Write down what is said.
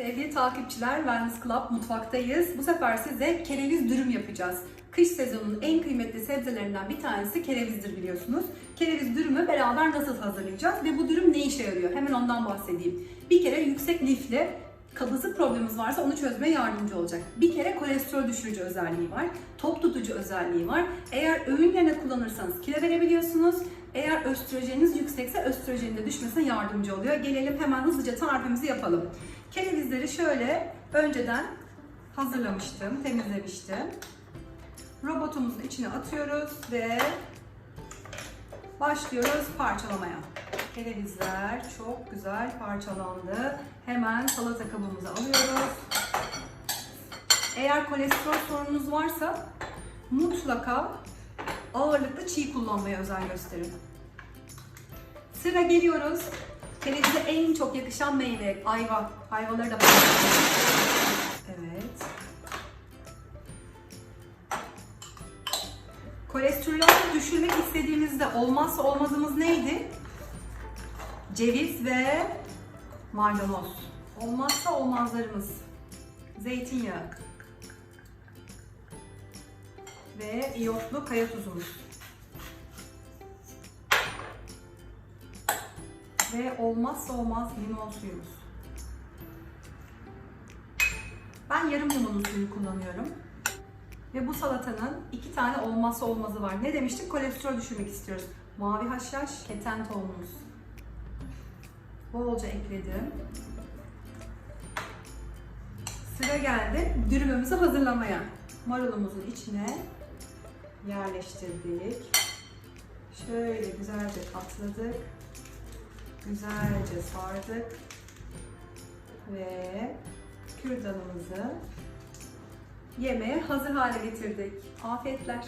Sevgili takipçiler, Wellness Club mutfaktayız. Bu sefer size kereviz dürüm yapacağız. Kış sezonunun en kıymetli sebzelerinden bir tanesi kerevizdir biliyorsunuz. Kereviz dürümü beraber nasıl hazırlayacağız ve bu dürüm ne işe yarıyor? Hemen ondan bahsedeyim. Bir kere yüksek lifli kabızlık problemimiz varsa onu çözmeye yardımcı olacak. Bir kere kolesterol düşürücü özelliği var, tok tutucu özelliği var. Eğer öğün yerine kullanırsanız kilo verebiliyorsunuz. Eğer östrojeniniz yüksekse östrojenin de düşmesine yardımcı oluyor. Gelelim hemen hızlıca tarifimizi yapalım. Kerevizleri şöyle önceden hazırlamıştım, temizlemiştim. Robotumuzun içine atıyoruz ve başlıyoruz parçalamaya. Kerevizler çok güzel parçalandı. Hemen salata kabımıza alıyoruz. Eğer kolesterol sorununuz varsa mutlaka ağırlıklı çiğ kullanmaya özen gösterin. Sıra geliyoruz. Kerevize en çok yakışan meyve, ayva. Ayvaları da. Evet. Kolesterolü düşürmek istediğimizde olmazsa olmazımız neydi? Ceviz ve maydanoz. Olmazsa olmazlarımız. Zeytinyağı. Ve iyotlu kaya tuzumuz. Ve olmazsa olmaz limon suyumuz. Ben yarım limonlu suyu kullanıyorum. Ve bu salatanın iki tane olmazsa olmazı var. Ne demiştik? Kolesterol düşürmek istiyoruz. Mavi haşhaş, keten tohumumuz. Bolca ekledim. Sıra geldi dürümümüzü hazırlamaya. Marulumuzun içine yerleştirdik. Şöyle güzelce katladık. Güzelce sardık. Ve kürdanımızı yemeğe hazır hale getirdik. Afiyetler.